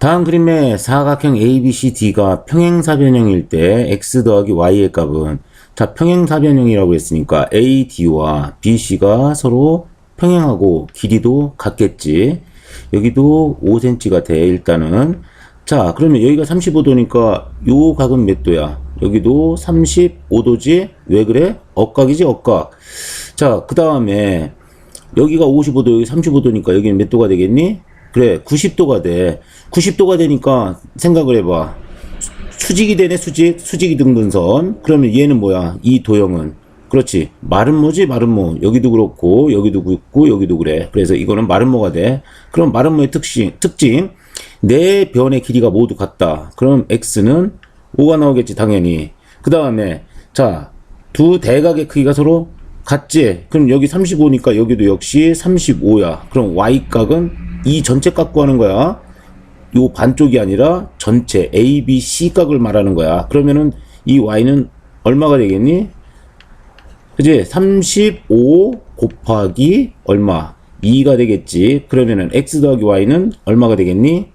다음 그림의 사각형 ABCD가 평행사변형일 때 x 더하기 y의 값은 자 평행사변형이라고 했으니까 AD와 BC가 서로 평행하고 길이도 같겠지. 여기도 5cm가 돼 일단은 자 그러면 여기가 35도니까 요 각은 몇 도야? 여기도 35도지? 왜 그래? 억각이지 억각. 자 그 다음에 여기가 55도, 여기 35도니까 여기는 몇 도가 되겠니? 그래, 90도가 돼. 90도가 되니까 생각을 해봐. 수- 수직이 되네, 수직. 수직이 등분선. 그러면 얘는 뭐야? 이 도형은. 그렇지. 마름모지, 마름모. 여기도 그렇고, 여기도 그렇고, 여기도 그래. 그래서 이거는 마름모가 돼. 그럼 마름모의 특징, 특징. 네 변의 길이가 모두 같다. 그럼 x는 5가 나오겠지, 당연히. 그 다음에, 자, 두 대각의 크기가 서로 같지? 그럼 여기 35니까 여기도 역시 35야. 그럼 y각은 이 전체 각 구하는 거야. 요 반쪽이 아니라 전체 A, B, C 각을 말하는 거야. 그러면은 이 y는 얼마가 되겠니? 그지? 35 곱하기 얼마? 2가 되겠지. 그러면은 x 더하기 y는 얼마가 되겠니?